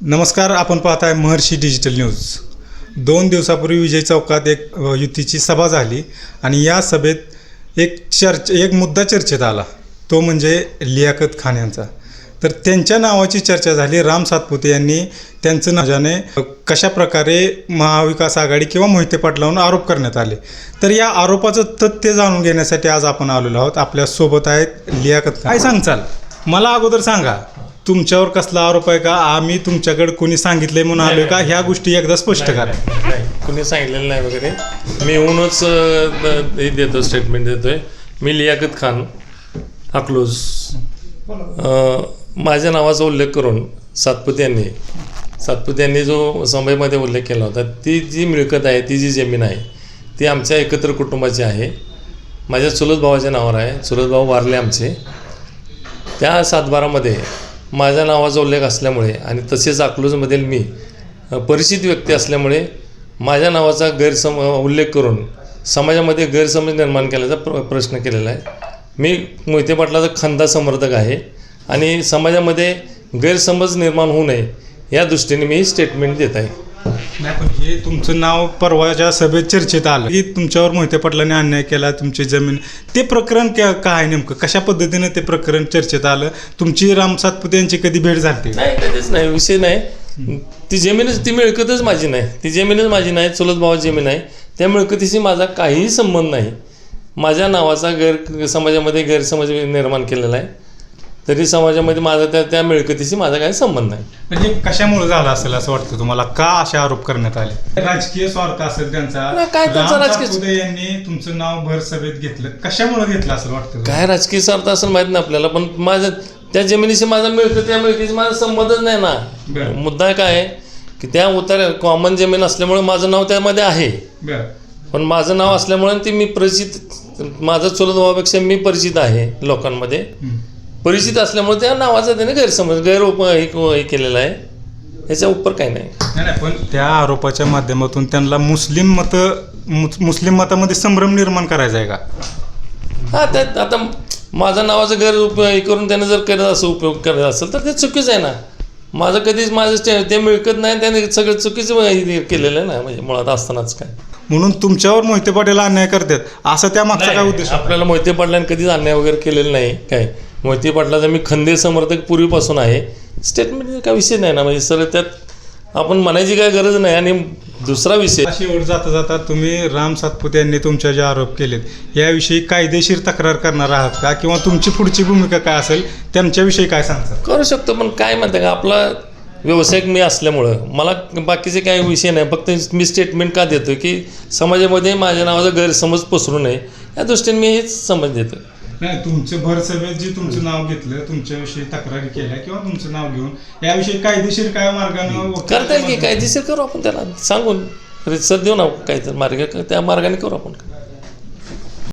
नमस्कार आपण पाहत आहे महर्षी डिजिटल न्यूज. दोन दिवसापूर्वी विजय चौकात एक युतीची सभा झाली आणि या सभेत एक चर्च एक मुद्दा चर्चेत आला. तो म्हणजे लियाकत खान यांचा. तर त्यांच्या नावाची चर्चा झाली. राम सातपुते यांनी त्यांचं नावाने कशा प्रकारे महाविकास आघाडी किंवा मोहिते पाटलावरून आरोप करण्यात आले. तर या आरोपाचं तथ्य जाणून घेण्यासाठी आज आपण आलेलो आहोत. आपल्यासोबत आहेत लियाकत काय काय सांगचाल मला अगोदर सांगा. तुमच्यावर कसला आरोप आहे का? आम्ही तुमच्याकडे कोणी सांगितलंय म्हणून आलोय का? ह्या गोष्टी एकदा स्पष्ट करा. नाही कुणी सांगितलेलं नाही वगैरे. मी येऊनच अ, हे देतो स्टेटमेंट देतोय. मी लियाकत खान अकलूज अ, माझ्या नावाचा उल्लेख करून सातपुते यांनी सातपुते यांनी जो समयमध्ये उल्लेख केला होता ती जी मिळकत आहे ती जी जमीन आहे ती आमच्या एकत्र कुटुंबाची आहे. माझ्या चुलत भावाच्या नावावर आहे. चुलत भाऊ वारले आमचे. त्या सातबारामध्ये माझ्या नावाचा उल्लेख असल्यामुळे आणि तसेच अकलूजमधील मी परिचित व्यक्ती असल्यामुळे माझ्या नावाचा गैरसम उल्लेख करून समाजामध्ये गैरसमज निर्माण केल्याचा प्र प्रश्न केलेला आहे. मी मोहिते पाटलाचा खंदा समर्थक आहे आणि समाजामध्ये गैरसमज निर्माण होऊ नये या दृष्टीने मी स्टेटमेंट देत आहे. नाही पण हे तुमचं नाव परवाच्या सभेत चर्चेत आलं. की तुमच्यावर मोहिते पाटलांनी अन्याय केला तुमची जमीन. ते प्रकरण क्या- काय नेमकं? कशा पद्धतीनं ते प्रकरण चर्चेत आलं? तुमची राम सातपुते यांची कधी भेट झाली? नाही कधीच नाही विषय नाही. ती जमीनच ती मिळकतच माझी नाही. ती जमीनच माझी नाही चुलत भावा जमीन आहे. त्या मिळकतीशी माझा काहीही संबंध नाही. माझ्या नावाचा गैर समाजामध्ये गैरसमज निर्माण केलेला आहे. तरी समाजामध्ये माझा त्या त्या मिळकतीशी माझा काही संबंध नाही. म्हणजे कशामुळे झालं असेल असं वाटतं तुम्हाला? का असे आरोप करण्यात आले? राजकीय स्वार्थ असेल त्यांचा. नाही, काय त्यांचा राम राजकीय- सातपुते यांनी तुमचं नाव भर सभेत घेतलं. कशामुळे घेतलं असं वाटतं काय राजकीय स्वार्थ असं माहीत नाही आपल्याला पण माझं त्या जमिनीशी माझा मिळकत त्या मिळकतीशी माझा संबंधच नाही ना. बरं. मुद्दा काय आहे की त्या उतार कॉमन जमीन असल्यामुळे माझं नाव त्यामध्ये आहे. बरं. पण माझं नाव असल्यामुळे ती मी परिचित माझं चुलत भावापेक्षा मी परिचित आहे लोकांमध्ये. हम्म. परिचित असल्यामुळे त्या नावाचा त्याने गैरसमज गैरोप हे केलेला आहे. याच्या उपर काही नाही. नाही नाही, पण त्या आरोपाच्या माध्यमातून त्यांना मुस्लिम मत मुस्लिम मतामध्ये संभ्रम निर्माण करायचा आहे का? हा त्यात आता माझा नावाचा गैर हे करून त्याने जर करत असं उपयोग करत असेल तर ते चुकीचं आहे ना. माझं कधीच माझं ते- ते मिळकत नाही त्याने सगळं चुकीचं हे केलेलं आहे ना म्हणजे मुळात असतानाच काय. म्हणून तुमच्यावर मोहिते पाटील अन्याय करतात. असं त्या मागचा काय उद्देश? आपल्याला मोहिते पाटलांनी कधीच अन्याय वगैरे केलेला नाही काय. मोहिते पाटलाचा मी खंदे समर्थक पूर्वीपासून आहे. स्टेटमेंट काय विषय नाही ना म्हणजे सर त्यात आपण म्हणायची काय गरज नाही आणि दुसरा विषय शेवट जाता जाता तुम्ही राम सातपुते यांनी तुमच्या जे आरोप केलेत याविषयी कायदेशीर तक्रार करणार आहात का? किंवा तुमची पुढची भूमिका काय असेल त्यांच्याविषयी काय सांगतात? करू शकतो पण काय म्हणते का आपला व्यावसायिक मी असल्यामुळं. मला बाकीचे काही विषय नाही फक्त मी स्टेटमेंट का देतो की समाजामध्ये माझ्या नावाचा गैरसमज पसरू नये. या दृष्टीने मी हेच समज देतो नाही तुमचं भर सभेत जे तुमचं नाव घेतलं तुमच्याविषयी तक्रारी केल्या किंवा तुमचं नाव घेऊन याविषयी कायदेशीर काय मार्गानं करता येईल की कायदेशीर करू आपण त्याला? सांगून रितसर देऊ ना काहीतरी मार्ग त्या मार्गाने करू आपण.